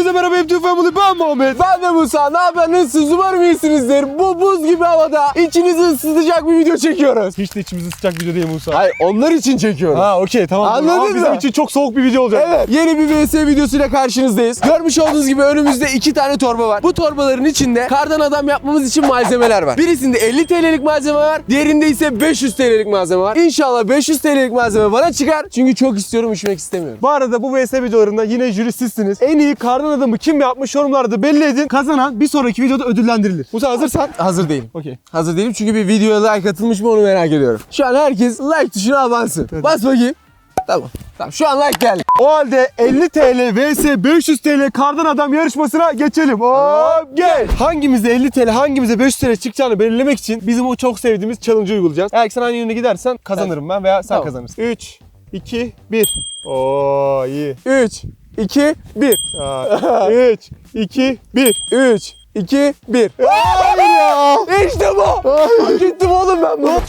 Hepinize merhaba M2 Family ben Muhammed. Ben de Musa. Ne yapıyorsunuz? Umarım iyisinizdir. Bu buz gibi havada içinizi ısıtacak bir video çekiyoruz. Hiç de içimizi sıcak video değil Musa. Hayır onlar için çekiyoruz. Ha okey tamam. Anladın Ama bizim mı? için çok soğuk bir video olacak. Evet. Yeni bir VS videosuyla karşınızdayız. Görmüş olduğunuz gibi önümüzde iki tane torba var. Bu torbaların içinde kardan adam yapmamız için malzemeler var. Birisinde 50 TL'lik malzeme var. Diğerinde ise 500 TL'lik malzeme var. İnşallah 500 TL'lik malzeme bana çıkar. Çünkü çok istiyorum üşümek istemiyorum. Bu arada bu VS videolarında yine jüri sizsiniz. En iyi kardan adamı kim yapmış yorumlarda belli edin. Kazanan bir sonraki videoda ödüllendirilir. Musa hazırsan. Hazır değilim. Okey. Hazır değilim çünkü bir videoya like atılmış mı onu merak ediyorum. Şu an herkes like tuşuna abansın. Bas bakayım. Tamam. Tamam şu an like geldi. O halde 50 TL vs 500 TL kardan adam yarışmasına geçelim. Hop gel. Hangimize 50 TL hangimize 500 TL çıkacağını belirlemek için bizim o çok sevdiğimiz challenge'ı uygulayacağız. Eğer ki sen aynı yöne gidersen kazanırım ben veya sen Tamam. kazanırsın. 3, 2, 1. Oo iyi. 3, 2, 1. 3, 2, 1. 3, 2, 1. Hayır ya. İşte bu. Hak ettim oğlum ben bunu.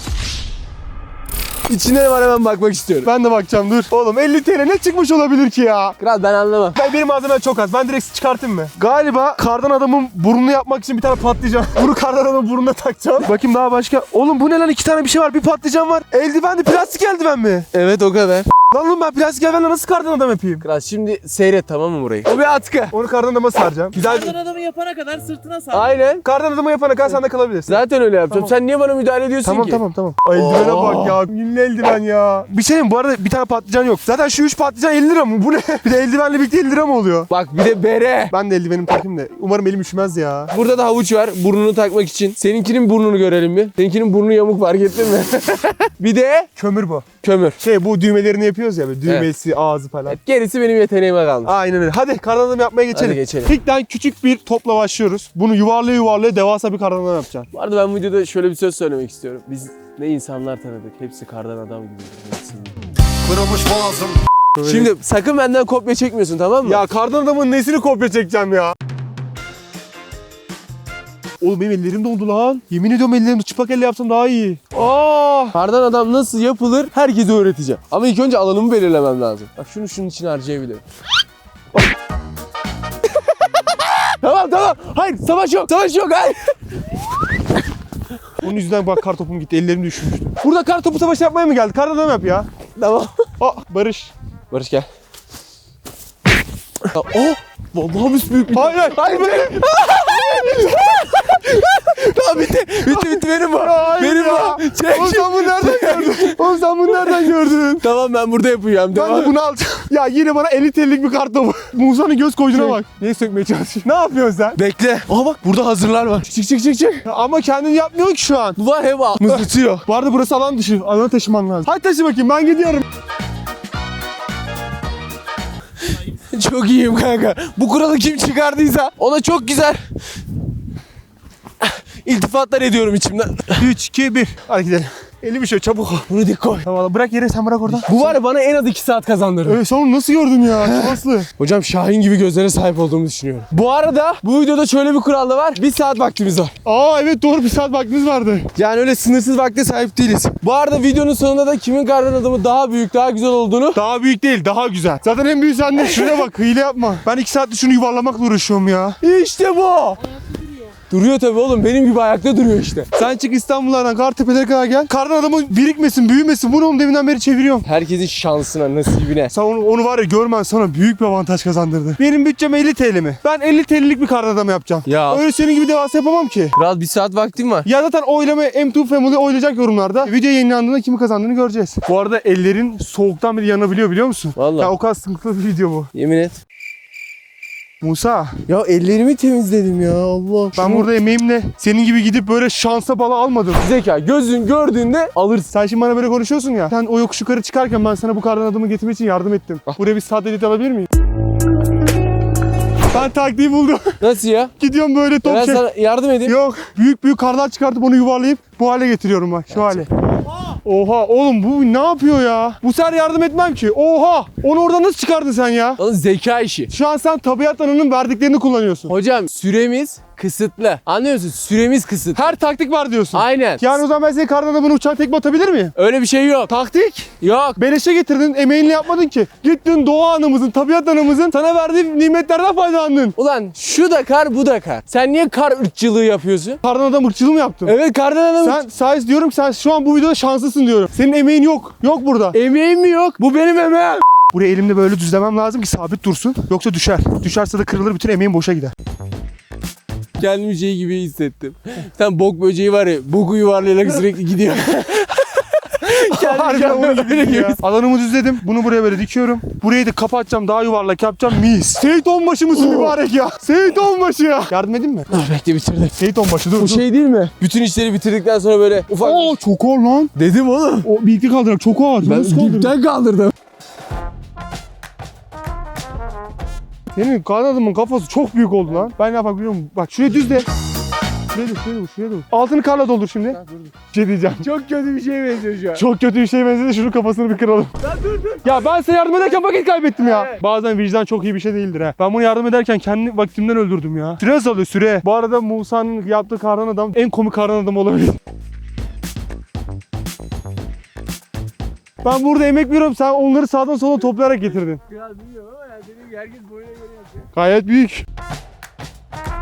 İçinde ne var hemen bakmak istiyorum. Ben de bakacağım dur. Oğlum 50 TL ne çıkmış olabilir ki ya? Kral ben anlamam. Ben benim malzemem çok az. Ben direkt çıkartayım mı? Galiba kardan adamın burnunu yapmak için bir tane patlayacağım. Bunu kardan adamın burnuna takacağım. Bakayım daha başka. Oğlum bu ne lan? iki tane bir şey var. Bir patlıcan var. Eldiven de plastik eldiven mi? Evet o kadar. Lan oğlum ben plastik eldivenle nasıl kardan adam yapayım? Kral şimdi seyret tamam mı burayı? O bir atkı. Onu kardan adama saracağım. Güzel Kardan adamı yapana kadar sırtına sar. Aynen. Kardan adamı yapana kadar sen de kalabilirsin. Zaten öyle yapacağım. Tamam. Sen niye bana müdahale ediyorsun Tamam ki? tamam tamam. Ay, eldivene bak ya. Yünlü eldiven ya. Bir şey mi? Bu arada bir tane patlıcan yok. Zaten şu üç patlıcan 50 lira mı? Bu ne? Bir de eldivenle birlikte 50 lira mı oluyor? Bak bir de bere. Ben de eldivenimi takayım da. Umarım elim üşümez ya. Burada da havuç var burnunu takmak için. Seninkinin burnunu görelim bir. Seninkinin burnu yamuk fark ettin mi? bir de Kömür bu. kömür. Şey bu düğmelerini yapıyoruz ya böyle düğmesi, ağzı falan. Gerisi benim yeteneğime kalmış. Aynen öyle. Hadi kardan adam yapmaya geçelim. Hadi geçelim. İlkten küçük bir topla başlıyoruz. Bunu yuvarlaya yuvarlaya devasa bir kardan adam yapacaksın. Bu arada ben bu videoda şöyle bir söz söylemek istiyorum. Biz ne insanlar tanıdık. Hepsi kardan adam gibi. Kırılmış boğazım. Şimdi sakın benden kopya çekmiyorsun tamam mı? Ya kardan adamın nesini kopya çekeceğim ya? Oğlum benim ellerim dondu lan. Yemin ediyorum ellerim çıplak elle yapsam daha iyi. Aa! Kardan adam nasıl yapılır herkese öğreteceğim. Ama ilk önce alanımı belirlemem lazım. Bak şunu şunun için harcayabilirim. tamam tamam. Hayır savaş yok. Savaş yok hayır. Onun yüzünden bak kar topum gitti. Ellerim düşmüştü. Burada kar topu savaşı yapmaya mı geldi? Kardan adam yap ya. Tamam. Aa Barış. Barış gel. Ya, oh! Vallahi büyük bir... Hayır hayır. Hayır. tamam bitti. Bitti bitti benim bu. Hayır benim ya. bu. Çek. Oğlum sen bunu nereden gördün? Oğlum sen bunu nereden gördün? Tamam ben burada yapacağım. Ben Devam. de bunu alacağım. Ya yine bana 50 TL'lik bir kart topu. Musa'nın göz koyduğuna bak. Niye sökmeye çalışıyorsun? Ne yapıyorsun sen? Bekle. Aa bak burada hazırlar var. Çık çık çık çık. Ya ama kendin yapmıyorsun ki şu an. Bu var heva. Mızıtıyor. Bu arada burası alan dışı. Alanı taşıman lazım. Hadi taşı bakayım ben gidiyorum. Çok iyiyim kanka. Bu kuralı kim çıkardıysa ona çok güzel iltifatlar ediyorum içimden. 3, 2, 1. Hadi gidelim. Elimi şöyle çabuk ol. Bunu dik koy. Tamam bırak yere sen bırak orada. Bu var ya bana en az 2 saat kazandırır. Ee, sen onu nasıl gördün ya? Şanslı. Hocam Şahin gibi gözlere sahip olduğumu düşünüyorum. Bu arada bu videoda şöyle bir kural da var. Bir saat vaktimiz var. Aa evet doğru bir saat vaktiniz vardı. Yani öyle sınırsız vakte sahip değiliz. Bu arada videonun sonunda da kimin kardan adamı daha büyük, daha güzel olduğunu Daha büyük değil daha güzel. Zaten en büyük sende. Şuraya bak hile yapma. Ben 2 saattir şunu yuvarlamakla uğraşıyorum ya. İşte bu. Duruyor tabii oğlum. Benim gibi ayakta duruyor işte. Sen çık İstanbul'dan Kartepe'lere kadar gel. Kardan adamı birikmesin, büyümesin. Bunu onun deminden beri çeviriyorum. Herkesin şansına, nasibine. Sen onu, onu var ya görmen sana büyük bir avantaj kazandırdı. Benim bütçem 50 TL mi? Ben 50 TL'lik bir kardan adam yapacağım. Ya. Öyle senin gibi devasa yapamam ki. Kral bir saat vaktim var. Ya zaten oylama M2 Family oylayacak yorumlarda. Video yayınlandığında kimi kazandığını göreceğiz. Bu arada ellerin soğuktan bile yanabiliyor biliyor musun? Vallahi. Ya o kadar sıkıntılı bir video bu. Yemin et. Musa Ya ellerimi temizledim ya Allah. ben burada emeğimle senin gibi gidip böyle şansa bala almadım. Zeka gözün gördüğünde alırsın. Sen şimdi bana böyle konuşuyorsun ya. Sen o yokuş yukarı çıkarken ben sana bu kardan adamı getirmek için yardım ettim. Buraya bir saat edit alabilir miyim? Ben taktiği buldum. Nasıl ya? Gidiyorum böyle top Ben şey. sana yardım edeyim. Yok. Büyük büyük karlar çıkartıp onu yuvarlayıp bu hale getiriyorum bak şu hale. Oha oğlum bu ne yapıyor ya? Bu sefer yardım etmem ki. Oha! Onu oradan nasıl çıkardın sen ya? Oğlum zeka işi. Şu an sen tabiat anının verdiklerini kullanıyorsun. Hocam süremiz Kısıtlı. Anlıyorsun? Süremiz kısıt. Her taktik var diyorsun. Aynen. Yani o zaman ben senin kardan adamını uçağa tekme atabilir miyim? Öyle bir şey yok. Taktik. Yok. Beleşe getirdin, emeğinle yapmadın ki. Gittin doğa anamızın, tabiat anamızın sana verdiği nimetlerden faydalandın. Ulan şu da kar bu da kar. Sen niye kar ırkçılığı yapıyorsun? Kardan adam ırkçılığı mı yaptın? Evet kardan adam Sen sadece diyorum ki sen şu an bu videoda şanslısın diyorum. Senin emeğin yok. Yok burada. Emeğim mi yok? Bu benim emeğim. Buraya elimde böyle düzlemem lazım ki sabit dursun. Yoksa düşer. Düşerse de kırılır bütün emeğim boşa gider. Kendimi şey gibi hissettim. Sen bok böceği var ya, boku yuvarlayarak sürekli gidiyor. Harbiden onun gibi ya. Alanımı düzledim. Bunu buraya böyle dikiyorum. Burayı da kapatacağım. Daha yuvarlak yapacağım. Mis. Seyit onbaşı mısın mübarek ya? Seyit onbaşı ya. Yardım edin mi? Dur bekle bitirdim. Seyit onbaşı dur. Bu dur. şey değil mi? Bütün işleri bitirdikten sonra böyle ufak... Aa çok ağır lan. Dedim oğlum. O birlikte kaldırak çok ağır. Ben dipten kaldırdım. Senin kanadımın kafası çok büyük oldu lan. Ben ne yapayım biliyor musun? Bak şuraya düzle. Şuraya dur, şuraya dur, şuraya dur. Altını karla doldur şimdi. Bir şey diyeceğim. Çok kötü bir şey benziyor şu an. Çok kötü bir şey benzedi. Şunun kafasını bir kıralım. Ya ben size yardım ederken vakit kaybettim ya. Bazen vicdan çok iyi bir şey değildir ha. Ben bunu yardım ederken kendi vaktimden öldürdüm ya. Süre azalıyor süre. Bu arada Musa'nın yaptığı kardan adam en komik kardan adam olabilir. Ben burada emek veriyorum. Sen onları sağdan sola toplayarak getirdin. Kral bilmiyorum ama yani senin herkes boyuna göre yapıyor. Gayet büyük.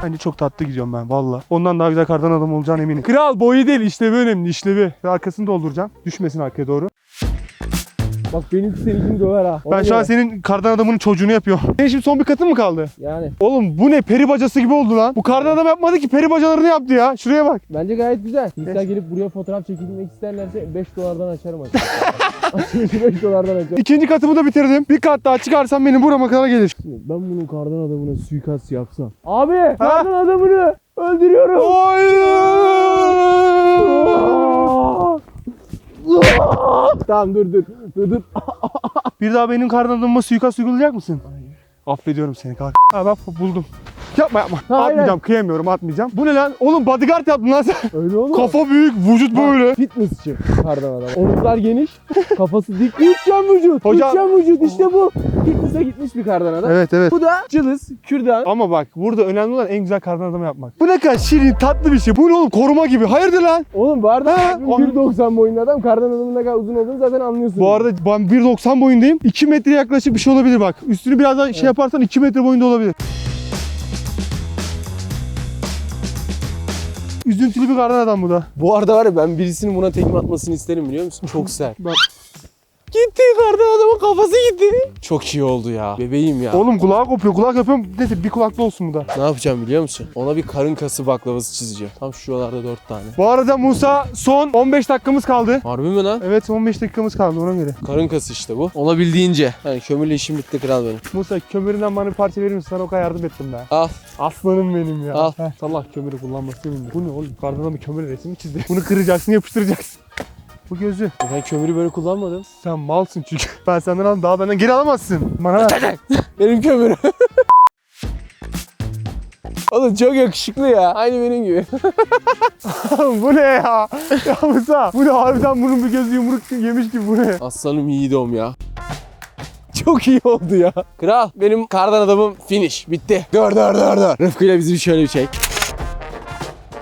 Bence çok tatlı gidiyorum ben valla. Ondan daha güzel kardan adam olacağına eminim. Kral boyu değil işlevi önemli işlevi. Ve arkasını dolduracağım. Düşmesin arkaya doğru. Bak benimki seninkini döver ha. Ben şu an senin kardan adamının çocuğunu yapıyorum. Senin şimdi son bir katın mı kaldı? Yani Oğlum bu ne peri bacası gibi oldu lan. Bu kardan adam yapmadı ki peri bacalarını yaptı ya. Şuraya bak. bence gayet güzel. Mesela gelip buraya fotoğraf çekilmek isterlerse 5 dolardan açarım açıkçası. 5 dolardan açarım. İkinci katımı da bitirdim. Bir kat daha çıkarsam benim burama kadar gelir. Ben bunun kardan adamına suikast yapsam. Abi kardan adamını öldürüyorum. Hayır. Tamam dur dur. Dur dur. Bir daha benim adamıma suikast uygulayacak mısın? Hayır. Affediyorum seni kanka. Ha bak buldum. Yapma yapma. Hayır. Atmayacağım kıyamıyorum atmayacağım. Bu ne lan? Oğlum bodyguard yaptın lan sen. Öyle olur mu? Kafa büyük, vücut böyle. Fitnessçi kardan adam. Omuzlar geniş, kafası dik, uçan vücut. Hocam- Uçan vücut işte bu. Fitness'e gitmiş bir kardan adam. Evet evet. Bu da cılız, kürdan. Ama bak burada önemli olan en güzel kardan adamı yapmak. Bu ne kadar şirin tatlı bir şey. Bu ne oğlum koruma gibi. Hayırdır lan? Oğlum bu arada Ha, abim 1.90 boyunda adam kardan adamın ne kadar uzun olduğunu zaten anlıyorsun. Bu arada ben 1.90 boyundayım. 2 metre yaklaşık bir şey olabilir bak. Üstünü biraz daha şey yaparsan 2 metre boyunda olabilir. Üzüntülü bir kardan adam bu da. Bu arada var ya ben birisinin buna tekme atmasını isterim biliyor musun? Çok sert. Bak. Gitti kardan adamın kafası gitti. Çok iyi oldu ya. Bebeğim ya. Oğlum kulağı kopuyor. Kulak yapıyorum. Neyse bir kulaklı olsun bu da. Ne yapacağım biliyor musun? Ona bir karın kası baklavası çizeceğim. Tam şuralarda 4 tane. Bu arada Musa son 15 dakikamız kaldı. Harbi mi lan? Evet 15 dakikamız kaldı ona göre. Karın kası işte bu. Olabildiğince. Yani kömürle işim bitti kral benim. Musa kömüründen bana bir parça verir misin? Sana o kadar yardım ettim be. Al. Aslanım benim ya. Al. Heh, Allah kömürü kullanması sevindim. Bu ne oğlum? Kardan adamı kömür resmi çizdi. Bunu kıracaksın yapıştıracaksın. Bu gözü. Ben kömürü böyle kullanmadım. Sen malsın çünkü. Ben senden aldım daha benden geri alamazsın. Bana ver. Benim kömürüm. Oğlum çok yakışıklı ya. Aynı benim gibi. bu ne ya? Ya Musa. Bu ne harbiden bunun bir gözü yumruk yemiş gibi bu ne? Aslanım yiğidim ya. Çok iyi oldu ya. Kral benim kardan adamım finish. Bitti. Dur dur dur dur. Rıfkı ile bizi şöyle bir çek.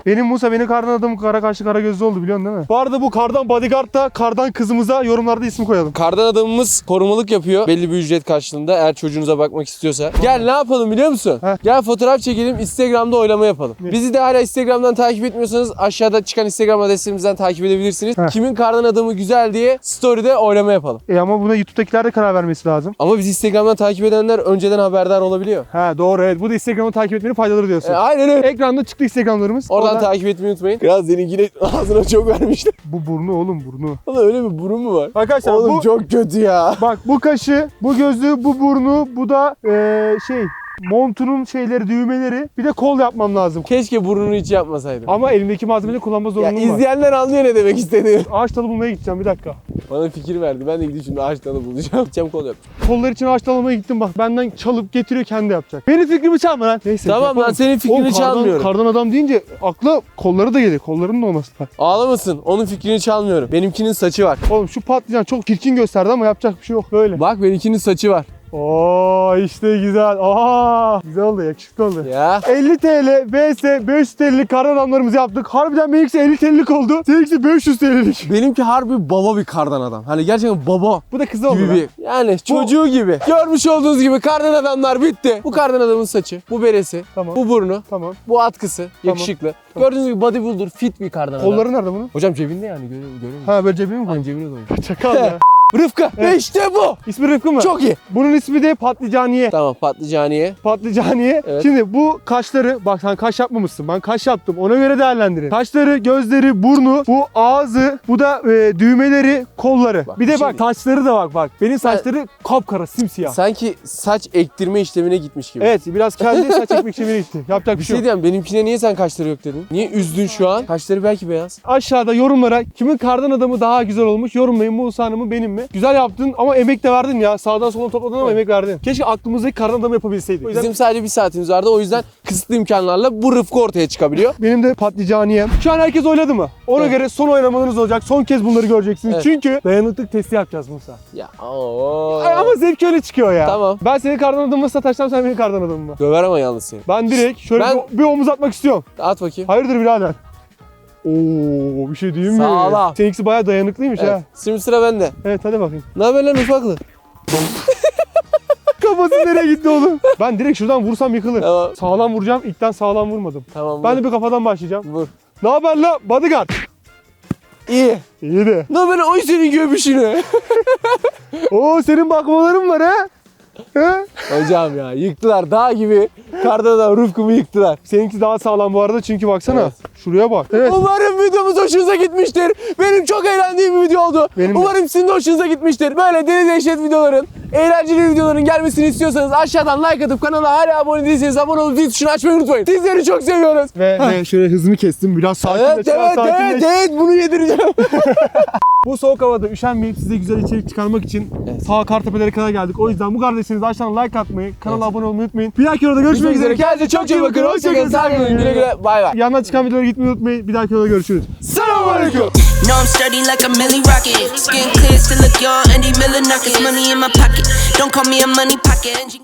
Benim Musa benim kardan adamım kara kaşlı kara gözlü oldu biliyorsun değil mi? Bu arada bu kardan bodyguard da kardan kızımıza yorumlarda ismi koyalım. Kardan adamımız korumalık yapıyor. Belli bir ücret karşılığında eğer çocuğunuza bakmak istiyorsa. Gel ne yapalım biliyor musun? Heh. Gel fotoğraf çekelim Instagram'da oylama yapalım. Ne? Bizi de hala Instagram'dan takip etmiyorsanız aşağıda çıkan Instagram adreslerimizden takip edebilirsiniz. Heh. Kimin kardan adamı güzel diye story'de oylama yapalım. E ama buna YouTube'dakiler de karar vermesi lazım. Ama bizi Instagram'dan takip edenler önceden haberdar olabiliyor. Ha doğru evet. Bu da Instagram'ı takip etmenin faydaları diyorsun. E, aynen öyle. Ekranda çıktı Instagramlarımız. Oradan takip etmeyi unutmayın. Kral seninkine ağzına çok vermişler. Bu burnu oğlum burnu. Oğlum öyle bir burun mu var? Arkadaşlar Oğlum bu çok kötü ya. bak bu kaşı, bu gözü, bu burnu, bu da eee, şey montunun şeyleri, düğmeleri. Bir de kol yapmam lazım. Keşke burnunu hiç yapmasaydım. Ama elimdeki malzemeleri kullanma Ya zorunluluğum var. izleyenler anlıyor ne demek istediğimi. Ağaç dalı bulmaya gideceğim bir dakika. Bana fikir verdi. Ben de gidip şimdi ağaç dalı bulacağım. Gideceğim kol yapacağım. Kollar için ağaç dalı almaya gittim bak. Benden çalıp getiriyor kendi yapacak. Benim fikrimi çalma lan. Neyse. Tamam lan senin fikrini Oğlum, kardan- çalmıyorum. Kardan adam deyince akla kolları da gelir. Kollarının da olması lazım. Ağlamasın. Onun fikrini çalmıyorum. Benimkinin saçı var. Oğlum şu patlıcan çok çirkin gösterdi ama yapacak bir şey yok. Böyle. Bak benimkinin saçı var. Oo işte güzel. Aa güzel oldu yakışıklı oldu. Ya. 50 TL vs 500 TL'lik kardan adamlarımızı yaptık. Harbiden benimkisi 50 TL'lik oldu. Seninkisi 500 TL'lik. Benimki harbi baba bir kardan adam. Hani gerçekten baba Bu da kızı oldu. gibi bir. Yani çocuğu gibi. Görmüş olduğunuz gibi kardan adamlar bitti. Bu kardan adamın saçı, bu beresi, Tamam. bu burnu, Tamam. bu atkısı, yakışıklı. Gördüğünüz gibi bodybuilder fit bir kardan adam. Kolları nerede bunun? Hocam cebinde yani görüyor, görüyor musun? Ha böyle cebime mi koyayım? cebine koyuyor. Çakal ya. Rıfkı. Ve işte bu. İsmi Rıfkı mı? Çok iyi. Bunun ismi de patlıcaniye. Tamam patlıcaniye. Patlıcaniye. Evet. Şimdi bu kaşları bak sen kaş yapmamışsın. Ben kaş yaptım. Ona göre değerlendirin. Kaşları, gözleri, burnu, bu ağzı, bu da e, düğmeleri, kolları. Bak, bir de bir bak saçları da bak bak. Benim saçları kapkara, simsiyah. Sanki saç ektirme işlemine gitmiş gibi. Evet biraz kendi saç ekmek işlemine gitti. Yapacak Bir şey şey yok. diyeyim benimkine niye sen kaşları yok dedin? Niye üzdün şu an? Kaşları belki beyaz. Aşağıda yorumlara kimin kardan adamı daha güzel olmuş yorumlayın. Musa Hanım'ı benim mi? Güzel yaptın ama emek de verdin ya. Sağdan soldan topladın ama emek verdin. Keşke aklımızdaki kardan adamı yapabilseydik. O yüzden Bizim sadece bir saatimiz vardı o yüzden kısıtlı imkanlarla bu Rıfkı ortaya çıkabiliyor. benim de patlıcaniyem. Şu an herkes oyladı mı? Ona Evet. göre son oynamalarınız olacak. Son kez bunları göreceksiniz. Evet. Çünkü dayanıklık testi yapacağız Musa. Ya ooo. Ay, ama zevk öyle çıkıyor ya. Tamam. Ben senin kardan adamına sataşsam sen benim kardan adamıma. Döver ama yalnız seni. Ben direkt şöyle Ben- bir, bir omuz atmak istiyorum. At bakayım. Hayırdır birader? Oo bir şey diyeyim mi? Sağlam. Seninkisi bayağı dayanıklıymış Evet. ha. Şimdi sıra bende. Evet hadi bakayım. Ne haber lan ufaklı? Kafası nereye gitti oğlum? Ben direkt şuradan vursam yıkılır. Tamam. Sağlam vuracağım. İlkten sağlam vurmadım. Tamam. Ben vur. de bir kafadan başlayacağım. Vur. Ne haber la bodyguard? İyi. İyi de. Ne haber oy senin göbüşünü. Oo senin bakmaların var ha. ha? Hocam ya yıktılar dağ gibi. Kardan adam Rıfkı'mı yıktılar. Seninki daha sağlam bu arada çünkü baksana. Evet. Şuraya bak. Evet. Umarım videomuz hoşunuza gitmiştir. Benim çok eğlendiğim bir video oldu. Benim. Umarım sizin de hoşunuza gitmiştir. Böyle deniz eşlet videoların, eğlenceli videoların gelmesini istiyorsanız aşağıdan like atıp kanala hala abone değilseniz abone olup zil tuşunu açmayı unutmayın. Sizleri çok seviyoruz. Ve, ve şöyle hızını kestim. Biraz sakinleş. Evet biraz evet sakinleş. evet evet bunu yedireceğim. Bu soğuk havada üşenmeyip size güzel içerik çıkarmak için Evet. ta Kartepe'lere kadar geldik. O yüzden bu kardeşiniz aşağıdan like atmayı, kanala Evet. abone olmayı unutmayın. Bir dahaki videoda görüşmek üzere. Kendinize çok iyi bakın. Hoşçakalın. Sağ olun. Güle güle. Bay bay. Yandan çıkan videolara gitmeyi unutmayın. Bir dahaki videoda görüşürüz. Selamünaleyküm. No, I'm studying like a milli rocket. Skin clear, still look young. Andy Miller knockers, money in my pocket. Don't call me a money pocket.